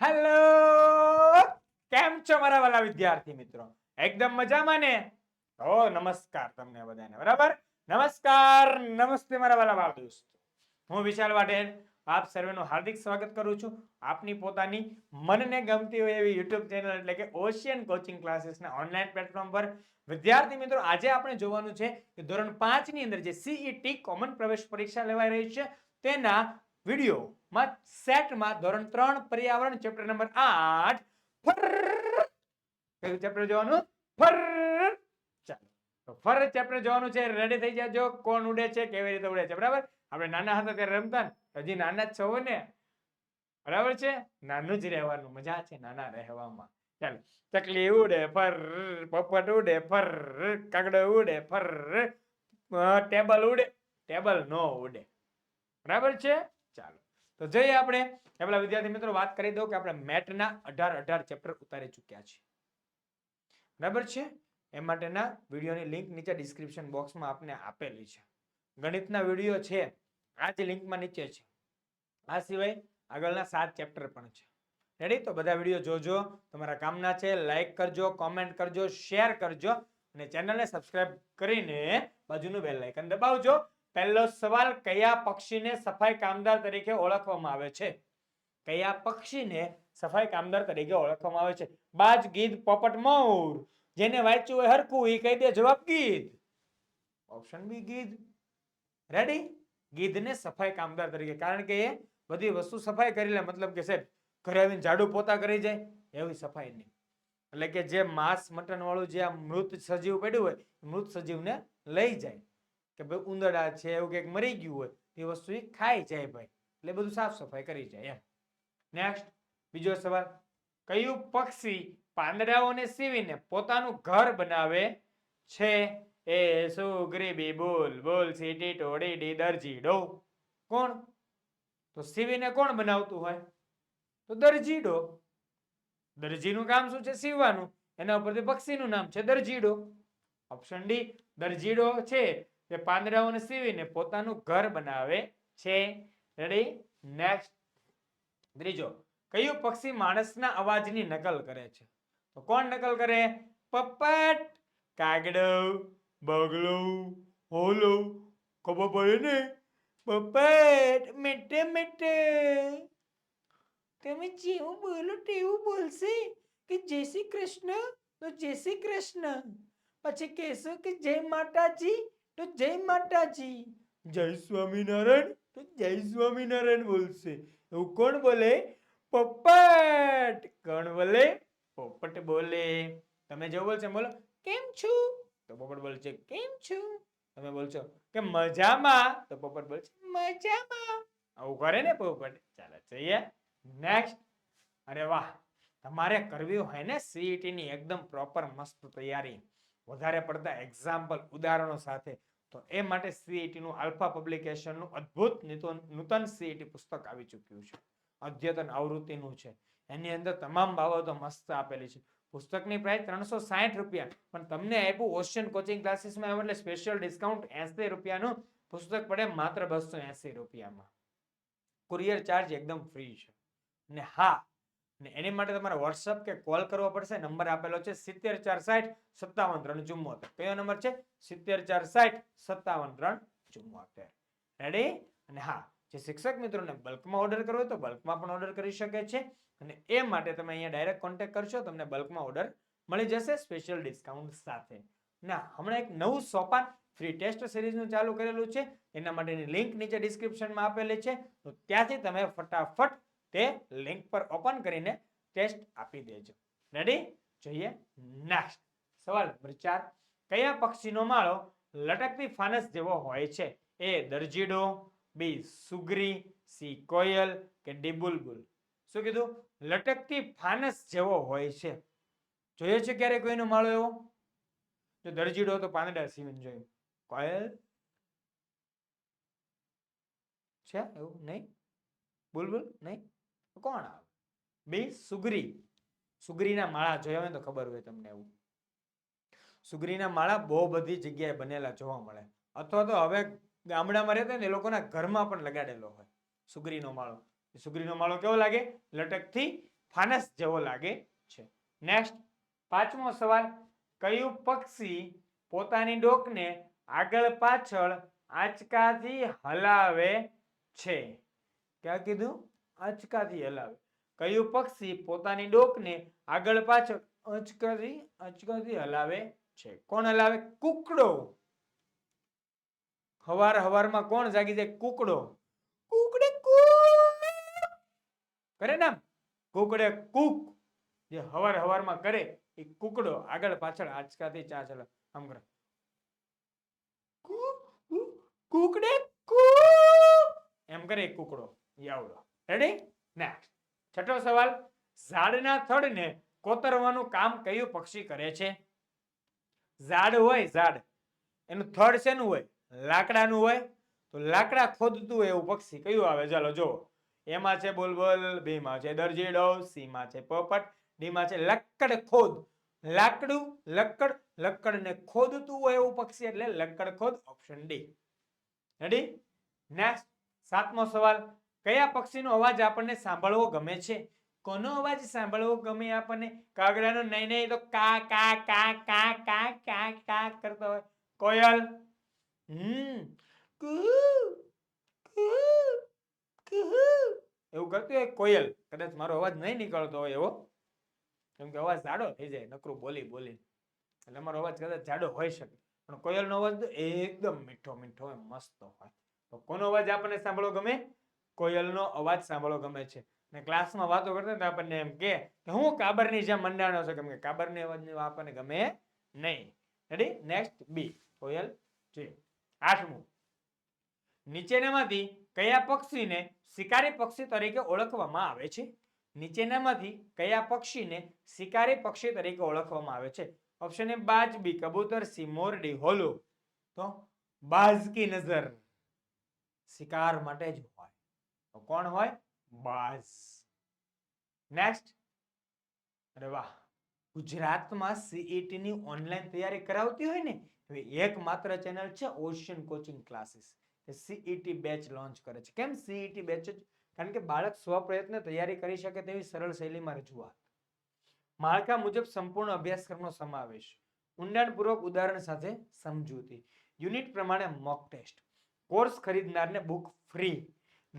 Hello કેમ છો મારા વાલા વિદ્યાર્થી મિત્રો? એકદમ મજામાં ને? તો નમસ્કાર તમને બધાને, બરાબર? નમસ્કાર, નમસ્તે મારા વાલા વાલા દોસ્તો. હું વિશાલ વાટેલ આપ સર્વેનું હાર્દિક સ્વાગત કરું છું આપની પોતાની મનને ગમતી હોય એવી યુટ્યુબ ચેનલ એટલે કે ઓશિયન કોચિંગ ક્લાસીસના ઓનલાઈન પ્લેટફોર્મ પર. વિદ્યાર્થી મિત્રો, આજે આપણે જોવાનું છે કે ધોરણ પાંચની અંદર જે સીઈટી કોમન પ્રવેશ પરીક્ષા લેવાઈ રહી છે, તેના વિડીયોમાં સેટમાં ધોરણ ત્રણ પર્યાવરણ ચેપ્ટર નંબર આઠ કયું ચેપ્ટર જોવાનું? ફર ચાલો. તો ફર ચેપ્ટર જોવાનું છે. રેડી થઈ જાજો. કોણ ઉડે છે? કેવી રીતે ઉડે છે? બરાબર? આપણે નાના હતા ત્યારે રમતા ને. હજી નાના જ છો ને. બરાબર છે? નાનું જ રહેવાનું. મજા છે નાના રહેવામાં. ચાલો. ચકલી ઉડે, ફર. પોપટ ઉડે, ફર. કાગડો ઉડે, ફર. ટેબલ ઉડે. ટેબલ નો ઉડે. બરાબર છે? તો જઈએ આપણે. આપણા વિદ્યાર્થી મિત્રો વાત કરી દઉં કે આપણે મેટના અઢાર અઢાર ચેપ્ટર ઉતારી ચૂક્યા છે બરાબર છે? એ માટેના વિડીયોની લિંક નીચે ડિસ્ક્રિપ્શન બોક્સમાં આપને આપેલી છે. ગણિતના વીડિયો છે. આ જ લિંકમાં નીચે છે. આ સિવાય આગળના સાત ચેપ્ટર પણ છે. રેડી તો બધા વીડિયો જોજો. તમારા કામના છે લાઇક કરજો કોમેન્ટ કરજો શેર કરજો અને ચેનલને સબસ્ક્રાઇબ કરીને બાજુનું બેલ આઇકન દબાવજો. પહેલો સવાલ કયા પક્ષીને સફાઈ કામદાર તરીકે ઓળખવામાં આવે છે? કયા પક્ષીને સફાઈ કામદાર તરીકે ઓળખવામાં આવે છે? બાજ, ગીધ, પોપટ મોર જેને વાંચ્યું હોય હરખું એ કહી દે જવાબ ગીધ. Option B ગીધ. રેડી ગીધને સફાઈ કામદાર તરીકે. કારણ કે એ બધી વસ્તુ સફાઈ કરી લે, મતલબ કે સાહેબ, ઘરે આવીને ઝાડુ પોતા કરી જાય, એવી સફાઈ નહીં. એટલે કે જે માંસ મટન વાળું જે આ મૃત સજીવ પડ્યું હોય મૃત સજીવને લઈ જાય. કે ભાઈ ઉંદરડા છે, એવું કંઈક મરી ગયું હોય, તે વસ્તુ એ ખાઈ જાય ભાઈ. એટલે બધું સાફ સફાઈ કરી જાય એમ. નેક્સ્ટ બીજો સવાલ. કયું પક્ષી પાંદડાઓને સીવીને પોતાનું ઘર બનાવે છે? એ સુગ્રીબી, બોલ બોલ, સીટી ટોડી ડી દરજી ડો કોણ? તો સીવીને કોણ બનાવતું હોય? તો દરજીડો. દરજીનું કામ શું છે? સીવવાનું. એના ઉપરથી પક્ષીનું નામ છે દરજીડો. ઓપ્શન ડી દરજીડો છે. તે પાંદડાઓને સીવીને પોતાનું ઘર બનાવે છે. રેડી નેક્સ્ટ ત્રીજો, કયું પક્ષી માણસના અવાજની નકલ કરે છે? તો કોણ નકલ કરે? પપ્પટ, કાગડો, બગલો, હોલો. ખબર પડે ને? પપ્પટ, મીઠે મીઠે. તમે જેવું બોલો તેવું બોલશે કે જય શ્રી કૃષ્ણ, તો જય શ્રી કૃષ્ણ. પછી કહેશો કે જય માતાજી તો જય માતાજી. જય સ્વામિનારાયણ. તો જય સ્વામિનારાયણ બોલશે. એવું કોણ બોલે? પોપટ. કોણ બોલે? પોપટ બોલે. તમે જેવું બોલશો બોલો. કેમ છું? તો પોપટ બોલશે, કેમ છું? તમે બોલશો, કે મજામાં. તો પોપટ બોલશે, મજામાં. આવું કરે ને પોપટ? ચાલો જઈએ. નેક્સ્ટ અરે વાહ. તમારે કરવી હોય ને CET ની એકદમ પ્રોપર મસ્ત તૈયારી. વધારે પડતા એક્ઝામ્પલ ઉદાહરણો સાથે. તો એ માટે CET આલ્ફા પબ્લિકેશનનું અદ્ભુત નિતો- નૂતન CET પુસ્તક આવી ચૂક્યું છે. અદ્યતન આવૃત્તિનું છે. એની અંદર તમામ બાબતો મસ્ત આપેલી છે. પુસ્તકની પ્રાઇસ ત્રણસો સાહીઠ રૂપિયા. પણ તમને આપ્યું ઓશિયન કોચિંગ ક્લાસીસમાં એમ એટલે સ્પેશિયલ ડિસ્કાઉન્ટ એસી રૂપિયાનું. પુસ્તક પડે માત્ર બસો એસી રૂપિયામાં. કુરિયર ચાર્જ એકદમ ફ્રી છે. ને હા ને એની માટે તમારે વોટ્સઅપ કે કોલ કરવો પડશે. નંબર આપેલો છે સિત્તેર ચાર સાઠ સત્તાવન ત્રણ ચુમ્મોતેર કયો નંબર છે? સિત્તેર ચાર સાઠ સત્તાવન ત્રણ ચુમ્મોતેર રેડી અને હા, જે શિક્ષક મિત્રોને બલ્કમાં ઓર્ડર કરવો હોય તો બલ્કમાં પણ ઓર્ડર કરી શકે છે. અને એ માટે તમે અહીંયા ડાયરેક્ટ કોન્ટેક કરશો, તમને બલ્કમાં ઓર્ડર મળી જશે સ્પેશિયલ ડિસ્કાઉન્ટ સાથે. ના, હમણાં એક નવું સોપાન ફ્રી ટેસ્ટ સિરીઝનું ચાલુ કરેલું છે. એના માટેની લિંક નીચે ડિસ્ક્રિપ્શનમાં આપેલી છે. તો ત્યાંથી તમે ફટાફટ તે લિંક પર ઓપન કરીને ટેસ્ટ આપી દેજો. રેડી જોઈએ. નેક્સ્ટ સવાલ નંબર ચાર. કયા પક્ષીનો માળો લટકતી ફાનસ જેવો હોય છે? એ દરજીડો, બી સુગરી, સી કોયલ કે ડી બુલબુલ? શું કીધું? લટકતી ફાનસ જેવો હોય છે. જોયો છે ક્યારે કોઈનો માળો એવો? જો દરજીડો તો પાંદડા સીવન જોયું. કોયલ? છે? એવું નહીં? બુલબુલ? નહીં? કોણ આવે? બે સુગરી. સુગરીના માળા જોયા હોય તો ખબર હોય તમને એવું. સુગરીના માળા બહુ બધી જગ્યાએ બનેલા જોવા મળે. અથવા તો હવે ગામડામાં રહેતા ને એ લોકોના ઘરમાં પણ લગાડેલો હોય સુગરીનો માળો. સુગરીનો માળો કેવો લાગે? લટકથી ફાનસ જેવો લાગે છે. નેક્સ્ટ પાંચમો સવાલ, કયું પક્ષી પોતાની ડોકને આગળ પાછળ આંચકાથી હલાવે છે? ક્યાં કીધું? આંચકાથી હલાવે. કયું પક્ષી પોતાની ડોકને આગળ પાછળ આંચકાથી આંચકાથી હલાવે છે? કોણ હલાવે? કુકડો. હવાર હવારમાં કોણ જાગી જાય? કુકડો. કુકડે કુક. કરે ને? કુકડે કૂક. જે હવાર હવારમાં કરે એ કુકડો આગળ પાછળ આંચકાથી ચા ચલા. આમ કરે. કૂક, કૂક, કુકડે કૂક. એમ કરે કુકડો. ઈ આવડો રેડી નેક્સ્ટ છઠ્ઠો સવાલ. ઝાડના થડને કોતરવાનું કામ કયું પક્ષી કરે છે? ઝાડ હોય, ઝાડ. એનું થડ શેનું હોય? લાકડાનું હોય. તો લાકડા ખોદતું હોય એવું પક્ષી કયું આવે? ચાલો જો એમાં છે બોલબોલ, બીમાં છે દરજીડો, સીમાં છે પોપટ, ડીમાં છે લક્કડ ખોદ. લાકડું, લક્કડ, લક્કડને ખોદતું હોય એવું પક્ષી એટલે લક્કડ ખોદ, ઓપ્શન ડી. રેડી નેક્સ્ટ સાતમો સવાલ. કયા પક્ષીનો અવાજ આપણને સાંભળવો ગમે છે? કોનો અવાજ સાંભળવો ગમે આપણને? કાગડાનો નહીં નહીં, તો કા કા કા કા કા કા કા કરતો હોય. કોયલ. હમ. કુ કુ કુ એવું કરતું હોય કોયલ. કદાચ મારો અવાજ નહીં નીકળતો હોય એવો. કેમ કે અવાજ જાડો થઈ જાય, નકરું બોલી બોલી. એટલે મારો અવાજ કદાચ જાડો હોઈ શકે. પણ કોયલનો અવાજ તો એકદમ મીઠો મીઠો હોય, મસ્ત હોય. તો કોનો અવાજ આપણને સાંભળવો ગમે? કોયલનો અવાજ સાંભળવો ગમે છે. ને ક્લાસમાં વાતો કરતા તો આપણને એમ કે હું કાબરની જેમ મંડાણો છું. કેમ કે કાબરની અવાજ આપણને ગમે નહીં. રેડી નેક્સ્ટ બી કોયલ છે આઠમું. નીચેનામાંથી કયા પક્ષીને શિકારી પક્ષી તરીકે ઓળખવામાં આવે છે? નીચેનામાંથી કયા પક્ષીને શિકારી પક્ષી તરીકે ઓળખવામાં આવે છે? ઓપ્શન એ બાજ બી કબૂતર સી મોરડી, હોલો. તો બાજ કી નજર. શિકાર માટે જ કોણ હોય? બાઝ નેક્સ્ટ અરે વાહ. ગુજરાતમાં સીઈટી ની ઓનલાઈન તૈયારી કરાવતી હોય ને એવી એકમાત્ર ચેનલ છે ઓશિયન કોચિંગ ક્લાસીસ એ સીઈટી બેચ લોન્ચ કરે છે. કેમ સીઈટી બેચ જ કારણ કે બાળક સ્વપ્રયત્ને તૈયારી કરી શકે તેવી સરળ શૈલીમાં રજૂઆત. માળખા મુજબ સંપૂર્ણ અભ્યાસક્રમનો સમાવેશ. ઊંડાણપૂર્વક ઉદાહરણ સાથે સમજૂતી. યુનિટ પ્રમાણે મોક ટેસ્ટ કોર્સ ખરીદનારને બુક ફ્રી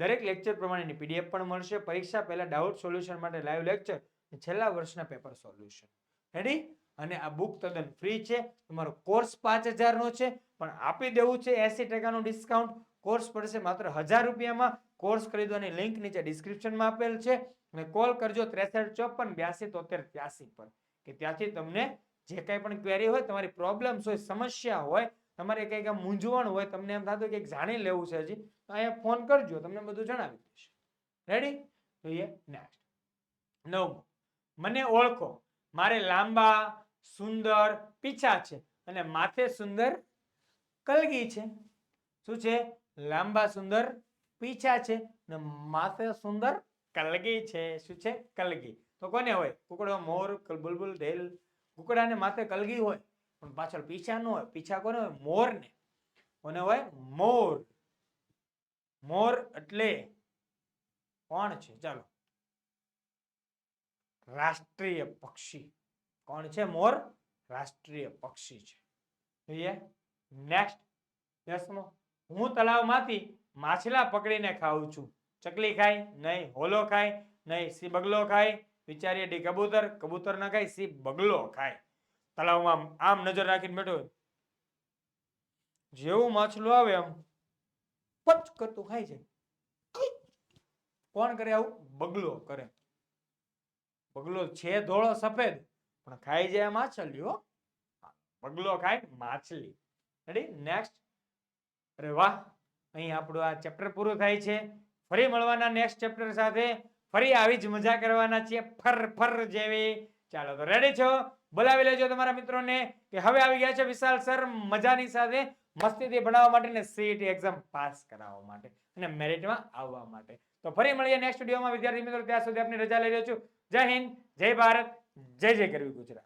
દરેક લેક્ચર પ્રમાણેની પીડીએફ પણ મળશે. પરીક્ષા પહેલા ડાઉટ સોલ્યુશન માટે લાઈવ લેક્ચર છેલ્લા વર્ષના પેપર સોલ્યુશન રેડી અને આ બુક તદ્દન ફ્રી છે. તમારો કોર્સ પાંચ હજારનો છે. પણ આપી દેવું છે એસી ટકાનું ડિસ્કાઉન્ટ કોર્સ પડશે માત્ર હજાર રૂપિયામાં. કોર્સ ખરીદવાની લિંક નીચે ડિસ્ક્રિપ્શનમાં આપેલ છે. અને કોલ કરજો ત્રેસઠ ચોપન બ્યાસી તોતેર ત્યાસી પર. કે ત્યાંથી તમને જે કંઈ પણ ક્વેરી હોય, તમારી પ્રોબ્લેમ્સ હોય, સમસ્યા હોય તમારે કંઈક આમ મૂંઝવણ હોય, તમને એમ થતું કે જાણી લેવું છે હજી, તો અહીંયા ફોન કરજો, તમને બધું જણાવી દઈશ. રેડી જોઈએ નેક્સ્ટ નવમું. મને ઓળખો. મારે લાંબા, સુંદર, પીછા છે અને માથે સુંદર કલગી છે. શું છે? લાંબા, સુંદર, પીછા છે અને માથે સુંદર કલગી છે. શું છે? કલગી. તો કોને હોય? કુકડો, મોર બુલબુલ ઢેલ કુકડાને માથે કલગી હોય? પણ પાછળ પીછા ન હોય, પીછા કોને હોય? મોર ને કોને હોય? મોર. મોર એટલે કોણ છે? ચાલો. રાષ્ટ્રીય પક્ષી. કોણ છે મોર? રાષ્ટ્રીય પક્ષી છે. જોઈએ. નેક્સ્ટ દસમો. હું તળાવમાંથી માછલા પકડીને ખાઉં છું. ચકલી ખાય, નહીં હોલો ખાય, નહીં સી બગલો ખાય. વિચારીએ ડી કબૂતર. કબૂતર ન ખાય સી બગલો ખાય. તળાવમાં આમ નજર રાખીને બેઠો હોય. જેવું માછલું આવે આમ પચ કરતું ખાઈ જાય. કોણ કરે આવું? બગલો કરે. બગલો છે ધોળો સફેદ, પણ ખાઈ જાય હો. બગલો ખાય માછલી. રેડી નેક્સ્ટ અરે વાહ, અહીં આપણું આ ચેપ્ટર પૂરું થાય છે. ફરી મળવાના નેક્સ્ટ ચેપ્ટર સાથે. ફરી આવી જ મજા કરવાના છીએ. ફર ફર જેવી. ચાલો તો રેડી છો? બોલાવી લેજો તમારા મિત્રોને કે હવે આવી ગયા છે વિશાલ સર, મજાની સાથે. મસ્તીથી ભણાવવા માટે ને સીઈટી એક્ઝામ પાસ કરાવવા માટે અને મેરિટમાં આવવા માટે. તો ફરી મળીએ નેક્સ્ટ વિડીયોમાં વિદ્યાર્થી મિત્રો, ત્યાં સુધી આપની રજા લઈ રહ્યો છું. જય હિન્દ, જય ભારત, જય જય કરવી ગુજરાત.